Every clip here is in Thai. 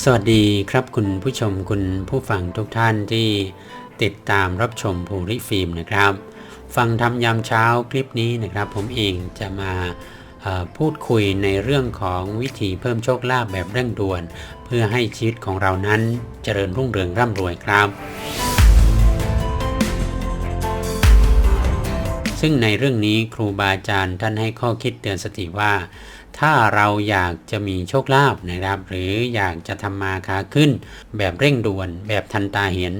สวัสดีครับคุณผู้ชมคุณผู้ฟังทุกท่านที่ติดตามรับชมภูริฟิล์มนะครับ ฟังทำยามเช้าคลิปนี้นะครับ ผมเองจะมาพูดคุยในเรื่องของวิธีเพิ่มโชคลาภแบบเร่งด่วน เพื่อให้ชีวิตของเรานั้นเจริญรุ่งเรืองร่ำรวยครับ ซึ่งในเรื่องนี้ครูบาอาจารย์ท่านให้ข้อคิดเตือนสติว่า ถ้าเราอยากจะมีโชคลาภนะครับ หรืออยากจะทำมาค้าขึ้น แบบเร่งด่วนแบบทันตาเห็น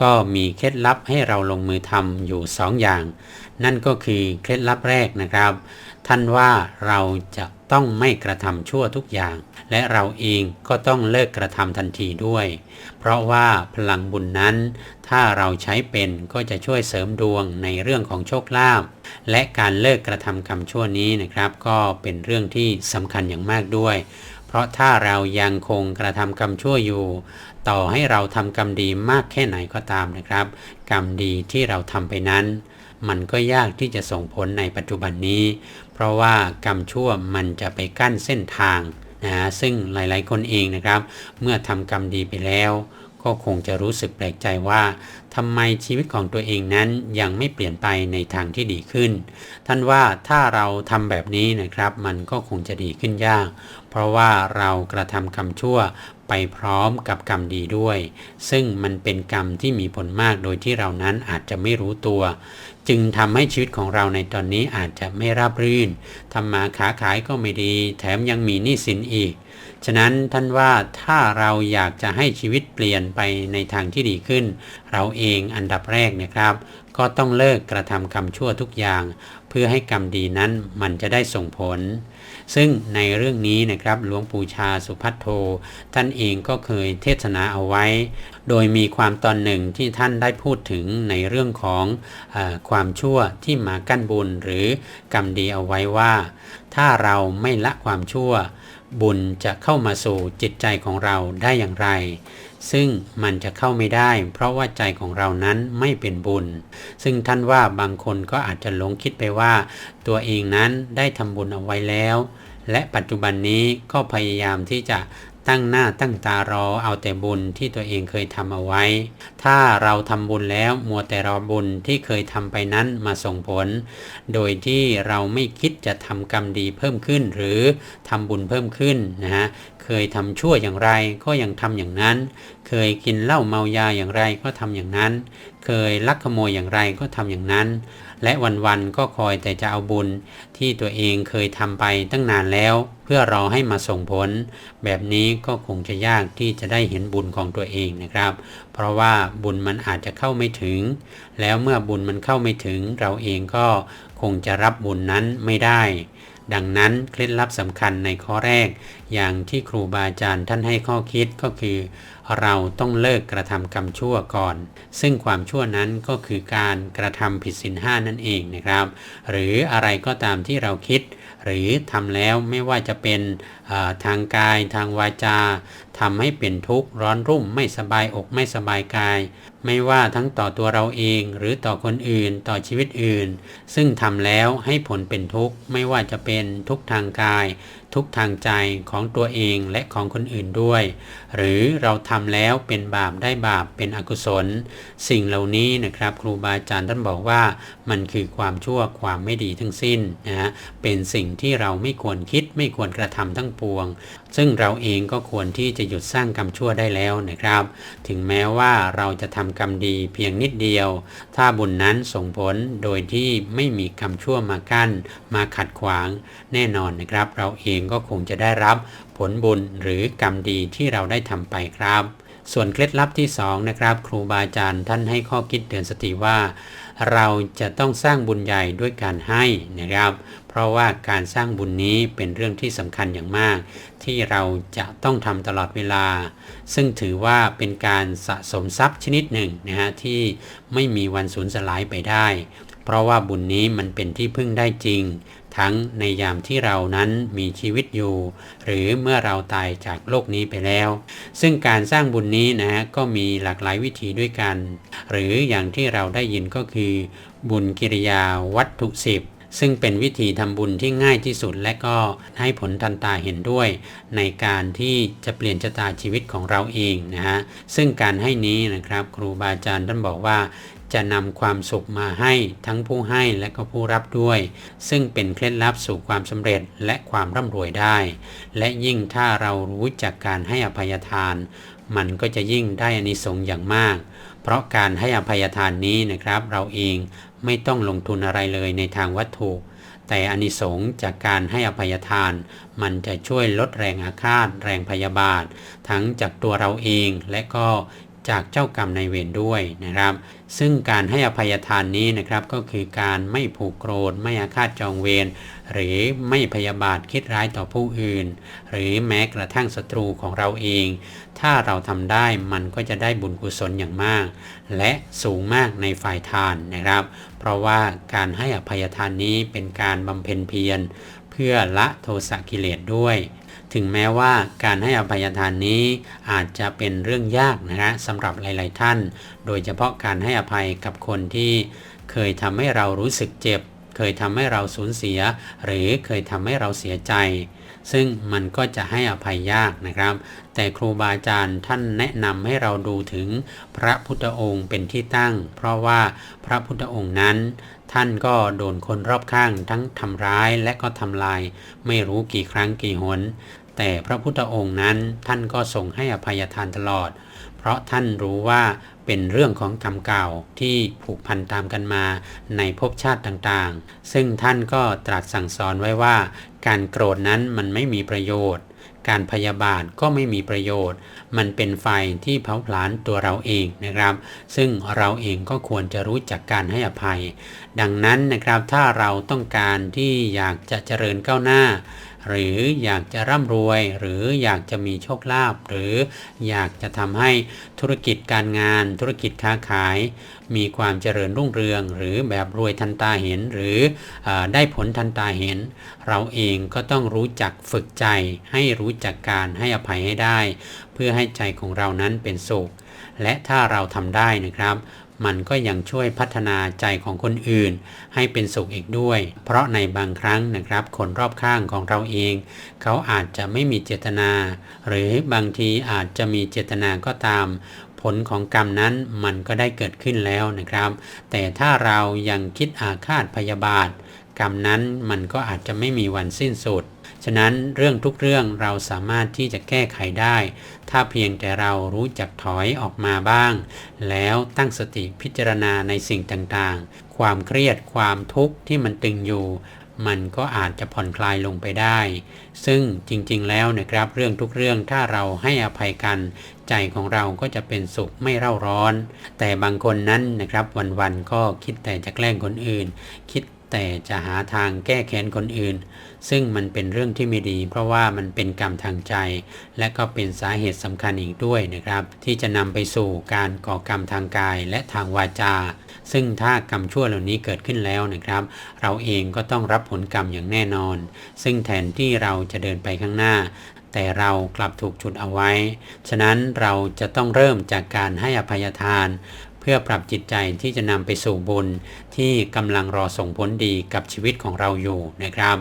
ก็มีเคล็ดลับให้เราลงมือทำอยู่2ออย่าง นั่นก็คือเคล็ดลับแรกนะครับ ท่านว่าเราจะต้องไม่กระทำชั่วทุกอย่าง และเราเองก็ต้องเลิกกระทำทันทีด้วย เพราะว่าพลังบุญนั้น ถ้าเราใช้เป็นก็จะช่วยเสริมดวงในเรื่องของโชคลาภและการเลิกกระทำกรรมชั่วนี้นะครับ ก็เป็นเรื่องที่สำคัญอย่างมากด้วย เพราะถ้าเรายังคงกระทำกรรมชั่วอยู่ ต่อให้เราทำกรรมดีมากแค่ไหนก็ตามนะครับ กรรมดีที่เราทำไปนั้น มันก็ยากที่จะส่งผลในปัจจุบันนี้ เพราะว่ากรรมชั่วมันจะไปกั้นเส้นทางนะฮะซึ่งหลายๆคนเองนะครับ เมื่อทำกรรมดีไปแล้ว ก็คงจะรู้สึกแปลกใจว่าทำไมชีวิตของตัวเองนั้นยังไม่เปลี่ยนไปในทางที่ดีขึ้น ท่านว่าถ้าเราทำแบบนี้นะครับ มันก็คงจะดีขึ้นยาก เพราะว่าเรากระทำคำชั่ว ไปพร้อมกับกรรมดีด้วย ซึ่งมันเป็นกรรมที่มีผลมากโดยที่เรานั้นอาจจะไม่รู้ตัว จึงทำให้ชีวิตของเราในตอนนี้อาจจะไม่ราบรื่นทำมาค้าขายก็ไม่ดี แถมยังมีหนี้สินอีก ฉะนั้นท่านว่าถ้าเราอยากจะให้ชีวิตเปลี่ยนไปในทางที่ดีขึ้น เราเองอันดับแรกนะครับ ก็ต้องเลิกกระทำกรรมชั่วทุกอย่าง เพื่อให้กรรมดีนั้นมันจะได้ส่งผล ซึ่งในเรื่องนี้นะครับหลวงปู่ชาสุพัทโท ท่านเองก็เคยเทศนาเอาไว้ โดยมีความตอนหนึ่งที่ท่านได้พูดถึงในเรื่องของอความชั่วที่มากั้นบุญหรือกรรมดีเอาไว้ว่า ถ้าเราไม่ละความชั่ว บุญจะเข้ามาสู่จิตใจของเราได้อย่างไร ซึ่งมันจะเข้าไม่ได้ เพราะว่าใจของเรานั้นไม่เป็นบุญ ซึ่งท่านว่าบางคนก็อาจจะหลงคิดไปว่า ตัวเองนั้นได้ทำบุญเอาไว้แล้ว และปัจจุบันนี้ก็พยายามที่จะ ตั้งหน้าตั้งตารอเอาแต่บุญที่ตัวเองเคยทำเอาไว้ ถ้าเราทำบุญแล้วมัวแต่รอบุญที่เคยทำไปนั้นมาส่งผล โดยที่เราไม่คิดจะทำกรรมดีเพิ่มขึ้น หรือทำบุญเพิ่มขึ้นนะฮะเคยทำชั่วอย่างไรก็ยังทำอย่างนั้น เคยกินเหล้าเมายาอย่างไรก็ทำอย่างนั้น เคยลักขโมยอย่างไรก็ทำอย่างนั้น และวันๆก็คอยแต่จะเอาบุญ ที่ตัวเองเคยทำไปตั้งนานแล้ว เพื่อรอให้มาส่งผล แบบนี้ก็คงจะยากที่จะได้เห็นบุญของตัวเองนะครับ เพราะว่าบุญมันอาจจะเข้าไม่ถึง แล้วเมื่อบุญมันเข้าไม่ถึง เราเองก็คงจะรับบุญนั้นไม่ได้ ดังนั้นเคล็ดลับสำคัญในข้อแรก อย่างที่ครูบาอาจารย์ท่านให้ข้อคิดก็คือ เราต้องเลิกกระทำกรรมชั่วก่อน ซึ่งความชั่วนั้นก็คือการกระทำผิดศีลห้านั่นเองนะครับ หรืออะไรก็ตามที่เราคิด หรือทำแล้วไม่ว่าจะเป็นทางกายทางวาจาทำให้เป็นทุกข์ร้อนรุ่มไม่สบายอกไม่สบายกาย ไม่ว่าทั้งต่อตัวเราเองหรือต่อคนอื่นต่อชีวิตอื่น ซึ่งทำแล้วให้ผลเป็นทุกข์ไม่ว่าจะเป็นทุกข์ทางกาย ทุกทางใจของตัวเองและของคนอื่นด้วย หรือเราทำแล้วเป็นบาปได้บาปเป็นอกุศล สิ่งเหล่านี้นะครับ ครูบาอาจารย์ท่านบอกว่า มันคือความชั่วความไม่ดีทั้งสิ้นนะฮะเป็นสิ่งที่เราไม่ควรคิดไม่ควรกระทำทั้งปวงซึ่งเราเองก็ควรที่จะหยุดสร้างกรรมชั่วได้แล้วนะครับ ถึงแม้ว่าเราจะทำกรรมดีเพียงนิดเดียว ถ้าบุญนั้นส่งผลโดยที่ไม่มีกรรมชั่วมากั้น มาขัดขวาง แน่นอนนะครับ เราเองก็คงจะได้รับผลบุญหรือกรรมดีที่เราได้ทำไปครับ ส่วนเคล็ดลับที่2นะครับ ครูบาอาจารย์ท่านให้ข้อคิดเตือนสติว่า เราจะต้องสร้างบุญใหญ่ด้วยการให้นะครับ เพราะว่าการสร้างบุญนี้เป็นเรื่องที่สำคัญอย่างมาก ที่เราจะต้องทำตลอดเวลา ซึ่งถือว่าเป็นการสะสมทรัพย์ชนิดหนึ่งนะฮะที่ไม่มีวันสูญสลายไปได้ เพราะว่าบุญนี้มันเป็นที่พึ่งได้จริง ทั้งในยามที่เรานั้นมีชีวิตอยู่ หรือเมื่อเราตายจากโลกนี้ไปแล้ว ซึ่งการสร้างบุญนี้นะฮะก็มีหลากหลายวิธีด้วยกัน หรืออย่างที่เราได้ยินก็คือ บุญกิริยาวัตถุสิบซึ่งเป็นวิธีทำบุญที่ง่ายที่สุดและก็ให้ผลทันตาเห็นด้วย ในการที่จะเปลี่ยนชะตาชีวิตของเราเองนะฮะซึ่งการให้นี้นะครับ ครูบาอาจารย์ท่านบอกว่า จะนำความสุขมาให้ทั้งผู้ให้และก็ผู้รับด้วย ซึ่งเป็นเคล็ดลับสู่ความสำเร็จและความร่ำรวยได้ และยิ่งถ้าเรารู้จักการให้อภัยทาน มันก็จะยิ่งได้อานิสงส์อย่างมาก เพราะการให้อภัยทานนี้นะครับ เราเองไม่ต้องลงทุนอะไรเลยในทางวัตถุ แต่อานิสงส์จากการให้อภัยทาน มันจะช่วยลดแรงอาฆาต แรงพยาบาท ทั้งจากตัวเราเองและก็ จากเจ้ากรรมในเวรด้วยนะครับ ซึ่งการให้อภัยทานนี้นะครับก็คือการไม่ผูกโกรธไม่อาฆาตจองเวรหรือไม่พยาบาทคิดร้ายต่อผู้อื่น หรือแม้กระทั่งศัตรูของเราเอง ถ้าเราทำได้มันก็จะได้บุญกุศลอย่างมาก และสูงมากในฝ่ายทานนะครับ เพราะว่าการให้อภัยทานนี้เป็นการบำเพ็ญเพียร เพื่อละโทสะกิเลสด้วย ถึงแม้ว่าการให้อภัยทานนี้อาจจะเป็นเรื่องยากนะฮะสำหรับหลาย ๆ ท่าน โดยเฉพาะการให้อภัยกับคนที่เคยทำให้เรารู้สึกเจ็บ เคยทำให้เราสูญเสีย หรือเคยทำให้เราเสียใจ ซึ่งมันก็จะให้อภัยยากนะครับ แต่ครูบาอาจารย์ท่านแนะนำให้เราดูถึงพระพุทธองค์เป็นที่ตั้ง เพราะว่าพระพุทธองค์นั้น ท่านก็โดนคนรอบข้างทั้งทำร้ายและก็ทำลาย ไม่รู้กี่ครั้งกี่หน แต่พระพุทธองค์นั้นท่านก็ทรงให้อภัยทานตลอด เพราะท่านรู้ว่า เป็นเรื่องของกรรมเก่าที่ผูกพันตามกันมาในภพชาติต่างๆ ซึ่งท่านก็ตรัสสั่งสอนไว้ว่า การโกรธนั้นมันไม่มีประโยชน์ การพยาบาทก็ไม่มีประโยชน์ มันเป็นไฟที่เผาผลาญตัวเราเองนะครับ ซึ่งเราเองก็ควรจะรู้จักการให้อภัย ดังนั้นนะครับถ้าเราต้องการที่อยากจะเจริญก้าวหน้าหรืออยากจะร่ำรวย หรืออยากจะมีโชคลาภหรืออยากจะทำให้ธุรกิจการงาน ธุรกิจค้าขาย มีความเจริญรุ่งเรือง หรือแบบรวยทันตาเห็น หรืออได้ผลทันตาเห็น เราเองก็ต้องรู้จักฝึกใจ ให้รู้จักการให้อภัยให้ได้ เพื่อให้ใจของเรานั้นเป็นสุขและถ้าเราทำได้นะครับ มันก็ยังช่วยพัฒนาใจของคนอื่น ให้เป็นสุขอีกด้วย เพราะในบางครั้งนะครับ คนรอบข้างของเราเอง เขาอาจจะไม่มีเจตนา หรือบางทีอาจจะมีเจตนาก็ตาม ผลของกรรมนั้นมันก็ได้เกิดขึ้นแล้วนะครับ แต่ถ้าเรายังคิดอาฆาตพยาบาท กรรมนั้นมันก็อาจจะไม่มีวันสิ้นสุด ฉะนั้นเรื่องทุกเรื่องเราสามารถที่จะแก้ไขได้ ถ้าเพียงแต่เรารู้จักถอยออกมาบ้าง แล้วตั้งสติพิจารณาในสิ่งต่างๆ ความเครียดความทุกข์ที่มันตึงอยู่มันก็อาจจะผ่อนคลายลงไปได้ ซึ่งจริงๆ แล้วนะครับเรื่องทุกเรื่องถ้าเราให้อภัยกัน ใจของเราก็จะเป็นสุขไม่เร่าร้อน แต่บางคนนั้นนะครับวันๆก็คิดแต่จะแกล้งคนอื่น คิด แต่จะหาทางแก้แค้นคนอื่น ซึ่งมันเป็นเรื่องที่ไม่ดี เพราะว่ามันเป็นกรรมทางใจ และก็เป็นสาเหตุสำคัญอีกด้วยนะครับ ที่จะนำไปสู่การก่อกรรมทางกายและทางวาจา ซึ่งถ้ากรรมชั่วเหล่านี้เกิดขึ้นแล้วนะครับ เราเองก็ต้องรับผลกรรมอย่างแน่นอน ซึ่งแทนที่เราจะเดินไปข้างหน้าแต่เรากลับถูกฉุดเอาไว้ ฉะนั้นเราจะต้องเริ่มจากการให้อภัยทาน พื่อปรับจิตใจที่จะนำไปสู่บุญ ที่กำลังรอส่งผลดีกับชีวิตของเราอยู่นะครับ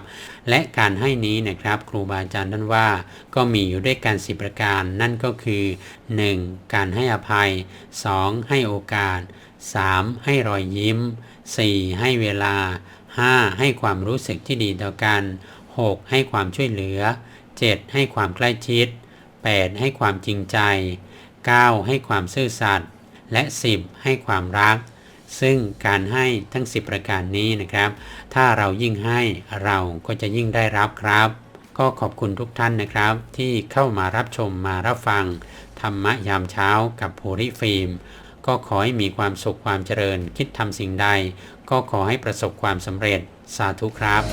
และการให้นี้นะครับครูบาอาจารย์ท่านว่าก็มีอยู่ด้วยกันสิประการ นั่นก็คือ 1. การให้อภัย 2. ให้โอกาส 3. ให้รอยยิ้ม 4. ให้เวลา 5. ให้ความรู้สึกที่ดีต่อกัน 6. ให้ความช่วยเหลือ 7. ให้ความใกล้ชิด 8. ให้ความจริงใจ 9. ให้ความซื่อสัตย์ และ 10 ให้ความรัก ซึ่งการให้ทั้ง 10 ประการนี้นะครับ ถ้าเรายิ่งให้เราก็จะยิ่งได้รับครับ ก็ขอบคุณทุกท่านนะครับ ที่เข้ามารับชมมารับฟัง ธรรมะยามเช้ากับภูริฟิล์มก็ขอให้มีความสุขความเจริญ คิดทำสิ่งใด ก็ขอให้ประสบความสำเร็จสาธุครับ